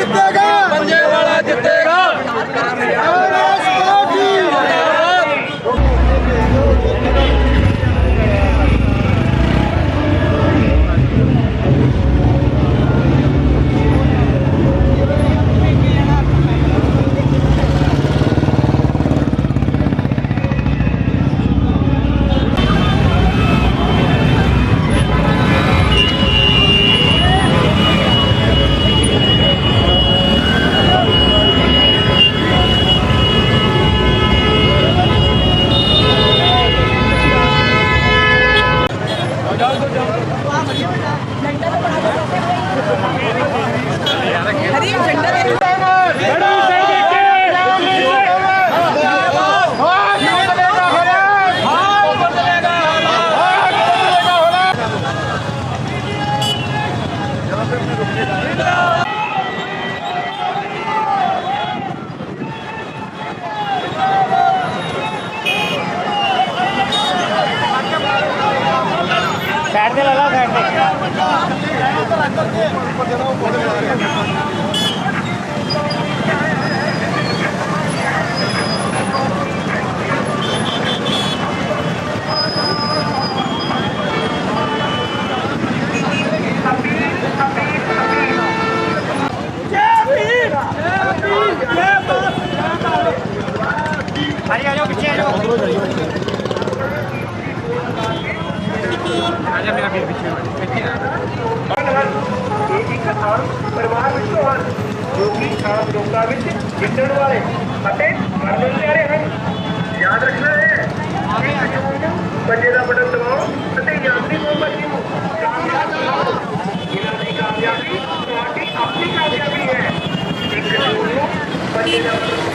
ਜਿੱਤੇਗਾ। ਪੰਜੇ ਵਾਲਾ ਜਿੱਤੇਗਾ ਇਹ ਵਿੱਚ ਜਿੱਤਣ ਵਾਲੇ ਅਤੇ ਮਰਨ ਵਾਲੇ ਹਨ ਯਾਦ ਰੱਖਣਾ ਹੈ ਕਿ ਜੂਨ ਨੂੰ ਪੰਜੇ ਦਾ ਬਟਨ ਦਬਾਓ ਅਤੇ ਯਾਤਰੀ ਮੁਹੰਮਦ ਜੀ ਨੂੰ ਕਾਮਯਾਬ ਬਣਾਓ ਇਹਨਾਂ ਦੀ ਕਾਮਯਾਬੀ ਤੁਹਾਡੀ ਆਪਣੀ ਕਾਮਯਾਬੀ ਹੈ ਇੱਕ ਜੂਨ ਨੂੰ ਪੰਜੇ ਦਾ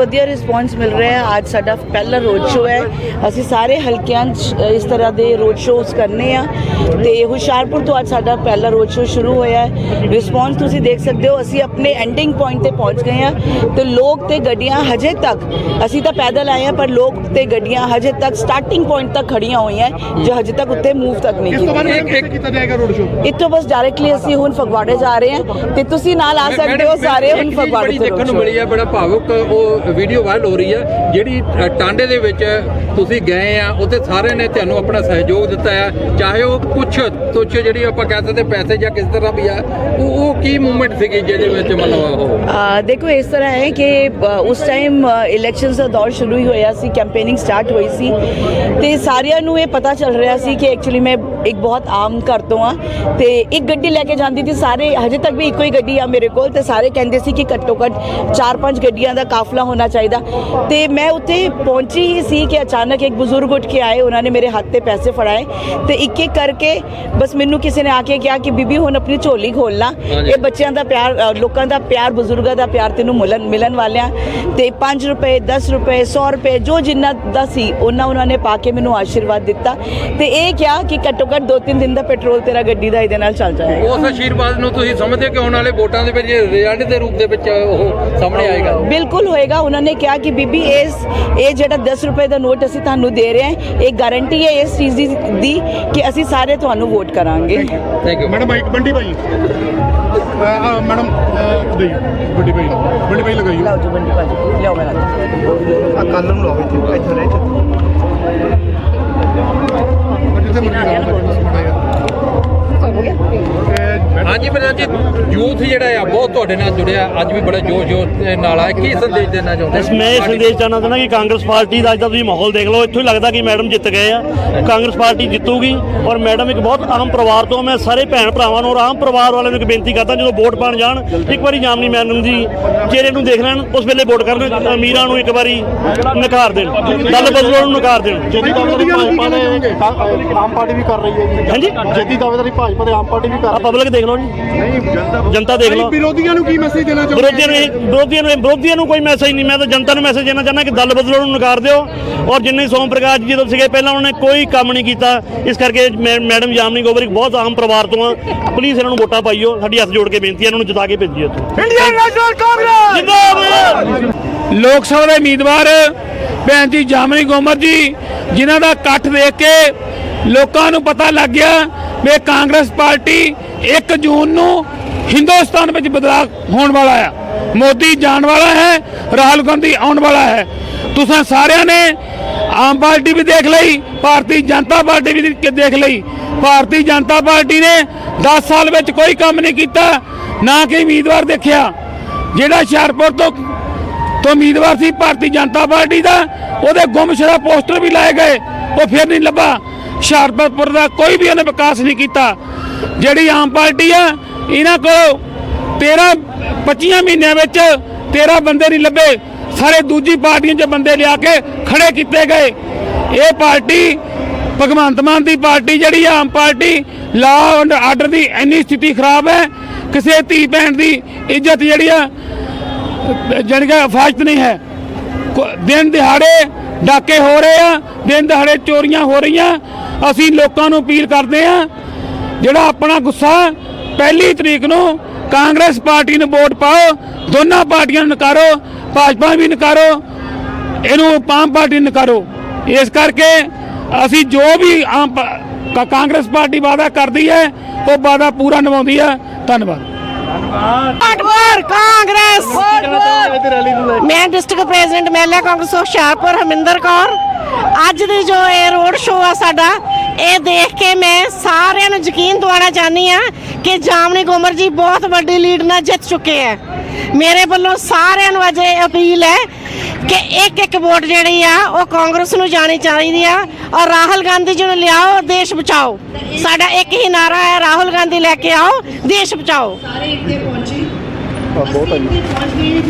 ਵਧੀਆ ਰਿਸਪੌਂਸ ਮਿਲ ਰਿਹਾ ਹੈ। ਅੱਜ ਸਾਡਾ ਪਹਿਲਾ ਰੋਡ ਸ਼ੋਅ ਹੈ। ਅਸੀਂ ਸਾਰੇ ਹਲਕਿਆਂ 'ਚ ਇਸ ਤਰ੍ਹਾਂ ਦੇ ਰੋਡ ਸ਼ੋਜ਼ ਕਰਨੇ ਆ। ਤੇ ਹੁਸ਼ਿਆਰਪੁਰ ਤੋਂ ਅੱਜ ਸਾਡਾ ਪਹਿਲਾ ਰੋਡ ਸ਼ੋ ਸ਼ੁਰੂ ਹੋਇਆ ਹੈ। ਰਿਸਪੌਂਸ ਤੁਸੀਂ ਦੇਖ ਸਕਦੇ ਹੋ ਅਸੀਂ ਆਪਣੇ ਐਂਡਿੰਗ ਪੁਆਇੰਟ ਤੇ ਪਹੁੰਚ ਗਏ ਆ ਤੇ ਲੋਕ ਤੇ ਗੱਡੀਆਂ ਹਜੇ ਤੱਕ ਅਸੀਂ ਤਾਂ ਪੈਦਲ ਆਏ ਆ ਪਰ ਲੋਕ ਤੇ ਗੱਡੀਆਂ ਹਜੇ ਤੱਕ ਸਟਾਰਟਿੰਗ ਪੁਆਇੰਟ ਤੱਕ ਖੜੀਆਂ ਹੋਈਆਂ ਜੋ ਹਜੇ ਤੱਕ ਉੱਤੇ ਮੂਵ ਤੱਕ ਨਹੀਂ ਕੀਤਾ। ਜਾਏਗਾ ਰੋਡ ਸ਼ੋਅ ਇੱਥੋਂ ਬਸ ਡਾਇਰੈਕਟਲੀ ਅਸੀਂ ਹੁਣ ਫਗਵਾੜੇ ਜਾ ਰਹੇ ਹਾਂ ਤੇ ਤੁਸੀਂ ਨਾਲ ਆ ਸਕਦੇ ਹੋ ਸਾਰੇ ਹੁਣ ਫਗਵਾੜੇ ਬੜੀ ਤੋਂ ਦੇਖਣ ਨੂੰ। ਮਿਲੀ ਹੈ ਬੜਾ ਭਾਵੁਕ ਉਹ ਵੀਡੀਓ ਵਾਇਰਲ ਹੋ ਰਹੀ ਹੈ ਜਿਹੜੀ ਟਾਂਡੇ ਦੇ ਵਿੱਚ ਤੁਸੀਂ ਗਏ ਆ ਉੱਥੇ ਸਾਰਿਆਂ ਨੇ ਤੁਹਾਨੂੰ ਆਪਣਾ ਸਹਿਯੋਗ ਦਿੱਤਾ ਹੈ ਚਾਹੇ ਉਹ ਕੁਛ ਤੁੱਛ ਜਿਹੜੀ ਆਪਾਂ ਕਹਿ ਸਕਦੇ ਪੈਸੇ ਜਾਂ ਕਿਸ ਤਰ੍ਹਾਂ ਵੀ ਆ, ਉਹ ਉਹ ਕੀ ਮੂਵਮੈਂਟ ਸੀਗੀ ਜਿਹਦੇ ਵਿੱਚ ਮਤਲਬ ਉਹ? ਦੇਖੋ, ਇਸ ਤਰ੍ਹਾਂ ਹੈ ਕਿ ਉਸ ਟਾਈਮ ਇਲੈਕਸ਼ਨਸ ਦਾ ਦੌਰ ਸ਼ੁਰੂ ਹੀ ਹੋਇਆ ਸੀ ਕੈਂਪੇਨਿੰਗ ਸਟਾਰਟ ਹੋਈ ਸੀ। ਤੇ ਸਾਰਿਆਂ ਨੂੰ ਇਹ ਪਤਾ ਚੱਲ ਰਿਹਾ ਸੀ ਕਿ ਐਕਚੁਅਲੀ ਮੈਂ ਇੱਕ ਬਹੁਤ ਆਮ ਘਰ ਤੋਂ ਆ ਤੇ ਇੱਕ ਗੱਡੀ ਲੈ ਕੇ ਜਾਂਦੀ ਸੀ, ਸਾਰੇ ਹਜੇ ਤੱਕ ਵੀ ਇੱਕੋ ਹੀ ਗੱਡੀ ਆ ਮੇਰੇ ਕੋਲ ਤੇ ਸਾਰੇ ਕਹਿੰਦੇ ਸੀ ਕਿ ਘੱਟੋ ਘੱਟ ਚਾਰ ਪੰਜ ਗੱਡੀਆਂ ਦਾ ਕਾਫਲਾ ਹੋਣਾ ਚਾਹੀਦਾ। ਤੇ ਮੈਂ ਉੱਥੇ ਪਹੁੰਚੀ ਹੀ ਸੀ ਕਿ ਅਚਾਨਕ ਇੱਕ ਬਜ਼ੁਰਗ ਉੱਠ ਕੇ ਆਏ, ਉਹਨਾਂ ਨੇ ਮੇਰੇ ਹੱਥ ਤੇ ਪੈਸੇ ਫੜਾਏ ਤੇ ਇੱਕ ਇੱਕ ਕਰ ਕਰਕੇ ਬਸ ਮੈਨੂੰ ਕਿਸੇ ਨੇ ਆ ਕੇ ਕਿਹਾ ਕਿ ਬੀਬੀ ਹੁਣ ਆਪਣੀ ਝੋਲੀ ਖੋਲਣਾ ਹਾਂਜੀ। ਇਹ ਬੱਚਿਆਂ ਦਾ ਪਿਆਰ ਲੋਕਾਂ ਦਾ ਪਿਆਰ ਬਜ਼ੁਰਗਾਂ ਦਾ ਪਿਆਰ ਤੈਨੂੰ ਮਿਲਣ ਮਿਲਣ ਵਾਲਿਆਂ। ਤੇ 5 ਰੁਪਏ 10 ਰੁਪਏ 100 ਰੁਪਏ ਜੋ ਜਿੰਨਾ ਦਾ ਸੀ ਉਹਨਾਂ ਉਹਨਾਂ ਨੇ ਪਾ ਕੇ ਮੈਨੂੰ ਆਸ਼ੀਰਵਾਦ ਦਿੱਤਾ। ਤੇ ਇਹ ਕਿਹਾ ਕਿ ਘੱਟੋ ਘੱਟ 2-3 ਦਿਨ ਦਾ ਪੈਟਰੋਲ ਤੇਰਾ ਗੱਡੀ ਦਾ ਇਹਦੇ ਨਾਲ ਚੱਲ ਜਾਏਗਾ। ਉਸ ਆਸ਼ੀਰਵਾਦ ਨੂੰ ਤੁਸੀਂ ਸਮਝਦੇ ਕਿ ਆਉਣ ਵਾਲੇ ਵੋਟਾਂ ਦੇ ਵਿੱਚ ਰਿਜ਼ਲਟ ਦੇ ਰੂਪ ਦੇ ਵਿੱਚ ਉਹ ਸਾਹਮਣੇ ਆਏਗਾ? ਬਿਲਕੁਲ ਹੋਏਗਾ। ਉਹਨਾਂ ਨੇ ਕਿਹਾ ਕਿ ਬੀਬੀ ਇਸ ਇਹ ਜਿਹੜਾ 10 ਰੁਪਏ ਦਾ ਨੋਟ ਅਸੀਂ ਤੁਹਾਨੂੰ ਦੇ ਰਹੇ ਹਾਂ ਇਹ ਗਾਰੰਟੀ ਹੈ ਇਸ ਚੀਜ਼ ਦੀ ਕਿ ਅਸੀਂ ਸਾਰੇ ਤੁਹਾਨੂੰ ਵੋਟ ਕਰਾਂਗੇ। ਥੈਂਕ ਯੂ ਮੈਡਮ ਮਾਈਕ ਬੰਡੀ ਭਾਈ। ਮੈਡਮ ਬੰਡੀ ਭਾਈ। ਬੰਡੀ ਭਾਈ ਲਗਾਈਓ ਲਓ ਜੀ ਬੰਦੀ ਭਾਜੀ। ਲਿਓ ਮੇਰਾ। ਆ ਕੱਲ ਨੂੰ ਲਾਓ ਇੱਥੇ। ਇੱਥੇ ਰਹਿ ਜਿੱਥੇ ਮਰਜ਼ੀ ਲਾਓ ਜਿਹਾ। ਇਹ ਹਾਂਜੀ ਪ੍ਰਧਾਨ ਜੀ ਯੂਥ ਜਿਹੜਾ ਆ ਬਹੁਤ ਤੁਹਾਡੇ ਨਾਲ ਜੁੜਿਆ। ਅੱਜ ਵੀ ਬੜੇ ਜੋਸ਼ ਜੋਸ਼ ਦੇ ਨਾਲ ਆ ਕੀ ਸੰਦੇਸ਼ ਦੇਣਾ ਚਾਹੁੰਦੇ ਬਸ ਮੈਂ ਇਹ ਸੰਦੇਸ਼ ਚਾਹੁੰਦਾ ਚਾਹੁੰਦਾ ਕਿ ਕਾਂਗਰਸ ਪਾਰਟੀ ਦਾ ਅੱਜ ਦਾ ਤੁਸੀਂ ਮਾਹੌਲ ਦੇਖ ਲਓ। ਇੱਥੋਂ ਹੀ ਲੱਗਦਾ ਕਿ ਮੈਡਮ ਜਿੱਤ ਗਏ ਆ। ਕਾਂਗਰਸ ਪਾਰਟੀ ਜਿੱਤੂਗੀ ਔਰ ਮੈਡਮ ਇੱਕ ਬਹੁਤ ਆਮ ਪਰਿਵਾਰ ਤੋਂ ਮੈਂ ਸਾਰੇ ਭੈਣ ਭਰਾਵਾਂ ਨੂੰ ਔਰ ਆਮ ਪਰਿਵਾਰ ਵਾਲਿਆਂ ਨੂੰ ਇੱਕ ਬੇਨਤੀ ਕਰਦਾ ਜਦੋਂ ਵੋਟ ਪਾਣ ਜਾਣ ਇੱਕ ਵਾਰੀ ਜਾਮਨੀ ਮੈਡਮ ਦੀ ਚਿਹਰੇ ਨੂੰ ਦੇਖ ਲੈਣ ਉਸ ਵੇਲੇ ਵੋਟ ਕਰਨ ਅਮੀਰਾਂ ਨੂੰ ਇੱਕ ਵਾਰੀ ਨਕਾਰ ਦੇਣ ਦਲ ਬਦਲਣ ਨੂੰ ਨਕਾਰ ਦੇਣ। ਜੇਦੀ ਦਾਅਵੇਦਾਰੀ ਭਾਜਪਾ ਨੇ ਆਮ ਪਾਰਟੀ ਵੀ ਕਰ ਰਹੀ ਹੈ ਜੀ। ਹਾਂਜੀ? ਜੇਦੀ ਦਾਅਵੇਦਾਰੀ ਭਾਜਪਾ ਤੇ ਆਮ ਪਾਰਟੀ ਵੀ ਕਰ ਆ ਪਬਲਿਕ ਦੇਖ ਲਓ ਜੀ। ਨਹੀਂ ਜਨਤਾ ਜਨਤਾ ਦੇਖ ਲਓ। ਵਿਰੋਧੀਆਂ ਨੂੰ ਕੀ ਮੈਸੇਜ ਦੇਣਾ ਵਿਰੋਧੀਆਂ ਨੂੰ ਇਹ- ਵਿਰੋਧੀਆਂ ਨੂੰ ਵਿਰੋਧੀਆਂ ਨੂੰ ਕੋਈ ਮੈਸੇਜ ਨਹੀਂ। ਮੈਂ ਤਾਂ ਜਨਤਾ ਨੂੰ ਮੈਸੇਜ ਦੇਣਾ ਚਾਹੁੰਦਾ ਕਿ ਦਲ ਬਦਲਣ ਨੂੰ ਨਕਾਰ ਦਿਓ। ਔਰ ਜਿੰਨੇ ਸੋਮ ਪ੍ਰਕਾਸ਼ ਜੀ ਜਦੋਂ ਸੀਗੇ ਪਹਿਲਾਂ ਉਹਨਾਂ ਨੇ ਕੋਈ ਕੰਮ ਨਹੀਂ ਕੀਤਾ। ਇਸ ਕਰਕੇ ਮੈਂ- ਮੈਡਮ ਜਾਮਨੀ ਗੋਬਰ ਇੱਕ ਬਹੁਤ ਆਮ ਪਰਿਵਾਰ ਤੋਂ ਆ। ਪਲੀਜ਼ ਇਹਨਾਂ ਨੂੰ ਵੋਟਾਂ ਪਾਈਓ ਸਾਡੀ ਹੱਥ ਜੋੜ ਕੇ ਬੇਨਤੀ ਹੈ ਇਹਨਾਂ ਨੂੰ ਜਿਤਾ ਕੇ ਭੇਜੀਓ ਇੱਥੋਂ। ਇੰਡੀਅਨ ਨੈਸ਼ਨਲ ਕਾਂਗਰਸ ਜਿੰਦਾਬਾਦ! ਲੋਕ ਸਭਾ ਦੇ ਉਮੀਦਵਾਰ ਭੈਣ ਜੀ, ਜਾਮਨੀ ਗੋਮਰ ਜੀ, ਜਿਨ੍ਹਾਂ ਦਾ ਇਕੱਠ ਦੇਖ ਕੇ ਲੋਕਾਂ ਨੂੰ ਪਤਾ ਲੱਗ ਗਿਆ ਵੀ ਕਾਂਗਰਸ ਪਾਰਟੀ 1 ਜੂਨ ਨੂੰ ਹਿੰਦੁਸਤਾਨ ਵਿੱਚ ਬਦਲਾਅ ਹੋਣ ਵਾਲਾ ਹੈ। ਮੋਦੀ ਜਾਣ ਵਾਲਾ ਹੈ, ਰਾਹੁਲ ਗਾਂਧੀ ਆਉਣ ਵਾਲਾ ਹੈ। ਤੁਸੀਂ ਸਾਰਿਆਂ ਨੇ ਆਮ ਪਾਰਟੀ ਵੀ ਦੇਖ ਲਈ, ਭਾਰਤੀ ਜਨਤਾ ਪਾਰਟੀ ਵੀ ਦੇਖ ਲਈ। ਭਾਰਤੀ ਜਨਤਾ ਪਾਰਟੀ ਨੇ 10 ਸਾਲ ਵਿੱਚ ਕੋਈ ਕੰਮ ਨਹੀਂ ਕੀਤਾ, ਨਾ ਕਿ ਉਮੀਦਵਾਰ ਦੇਖਿਆ। ਜਿਹੜਾ ਹੁਸ਼ਿਆਰਪੁਰ ਤੋਂ ਤੋਂ ਉਮੀਦਵਾਰ ਸੀ ਭਾਰਤੀ ਜਨਤਾ ਪਾਰਟੀ ਦਾ, ਉਹਦੇ ਗੁੰਮਸ਼ੁਦਾ ਪੋਸਟਰ ਵੀ ਲਾਏ ਗਏ, ਉਹ ਫਿਰ ਨਹੀਂ ਲੱਭਾ। ਹੁਸ਼ਿਆਰਪੁਰ ਦਾ ਕੋਈ ਵੀ ਉਹਨੇ ਵਿਕਾਸ ਨਹੀਂ ਕੀਤਾ। ਜਿਹੜੀ ਆਮ ਪਾਰਟੀ ਆ, ਇਹਨਾਂ ਕੋਲ 13 25 ਮਹੀਨਿਆਂ ਵਿੱਚ 13 ਬੰਦੇ ਨਹੀਂ ਲੱਭੇ। ਸਾਰੇ ਦੂਜੀ ਪਾਰਟੀਆਂ 'ਚ ਬੰਦੇ ਲਿਆ ਕੇ ਖੜੇ ਕੀਤੇ ਗਏ। ਇਹ ਪਾਰਟੀ ਭਗਵੰਤ ਮਾਨ ਦੀ ਪਾਰਟੀ, ਜਿਹੜੀ Aam party law and order ਦੀ ਇੰਨੀ ਸਥਿਤੀ ਖਰਾਬ ਹੈ, ਕਿਸੇ ਧੀ ਭੈਣ ਦੀ ਇੱਜ਼ਤ ਜਿਹੜੀ ਆ ਜਾਣੀ ਕਿ ਹਿਫਾਜ਼ਤ ਨਹੀਂ ਹੈ। ਦਿਨ ਦਿਹਾੜੇ ਡਾਕੇ ਹੋ ਰਹੇ ਆ, ਦਿਨ ਦਿਹਾੜੇ ਚੋਰੀਆਂ ਹੋ ਰਹੀਆਂ। ਅਸੀਂ ਲੋਕਾਂ ਨੂੰ ਅਪੀਲ ਕਰਦੇ ਆ ਜਿਹੜਾ ਆਪਣਾ ਗੁੱਸਾ ਪਹਿਲੀ ਤਰੀਕ ਨੂੰ ਕਾਂਗਰਸ ਪਾਰਟੀ ਨੂੰ ਵੋਟ ਪਾਓ, ਦੋਨਾਂ ਪਾਰਟੀਆਂ ਨੂੰ ਨਕਾਰੋ, ਭਾਜਪਾ ਵੀ ਨਕਾਰੋ, ਇਹਨੂੰ ਆਮ ਪਾਰਟੀ ਨੂੰ ਨਕਾਰੋ। ਇਸ ਕਰਕੇ ਅਸੀਂ ਜੋ ਵੀ ਆਮ ਕਾਂਗਰਸ ਪਾਰਟੀ ਵਾਅਦਾ ਕਰਦੀ ਹੈ, ਉਹ ਵਾਅਦਾ ਪੂਰਾ ਨਿਭਾਉਂਦੀ ਹੈ। ਧੰਨਵਾਦ। ਕਾਂਗਰਸ ਮੈਂ ਡਿਸਟ੍ਰਿਕਟ ਪ੍ਰੈਜ਼ੀਡੈਂਟ ਮਹਿਲਾ ਕਾਂਗਰਸ ਹੁਸ਼ਿਆਰਪੁਰ ਹਰਮਿੰਦਰ ਕੌਰ। ਅੱਜ ਦੀ ਜੋ ਇਹ ਰੋਡ ਸ਼ੋਅ ਆ ਸਾਡਾ ਇਹ ਦੇਖ ਕੇ ਮੈਂ ਸਾਰਿਆਂ ਨੂੰ ਯਕੀਨ ਦਿਵਾਉਣਾ ਚਾਹਨੀ ਆ ਕਿ ਜਾਮਨੀ ਗੁਮਰ ਜੀ ਬਹੁਤ ਵੱਡੀ ਲੀਡ ਨਾਲ ਜਿੱਤ ਚੁੱਕੇ ਆ। ਮੇਰੇ ਵੱਲੋਂ ਸਾਰਿਆਂ ਨੂੰ ਅੱਜ ਅਪੀਲ ਹੈ ਕਿ ਇੱਕ ਇੱਕ ਵੋਟ ਜਿਹੜੀ ਆ ਉਹ ਕਾਂਗਰਸ ਨੂੰ ਜਾਣੀ ਚਾਹੀਦੀ ਆ ਔਰ ਰਾਹੁਲ ਗਾਂਧੀ ਜੀ ਨੂੰ ਲਿਆਓ ਦੇਸ਼ ਬਚਾਓ। ਸਾਡਾ ਇੱਕ ਹੀ ਨਾਰਾ ਹੈ ਰਾਹੁਲ ਗਾਂਧੀ ਲੈ ਕੇ ਆਓ ਦੇਸ਼ ਬਚਾਓ। ਸਾਰੇ ਇੱਥੇ ਪਹੁੰਚੇ। ਅਸੀਂ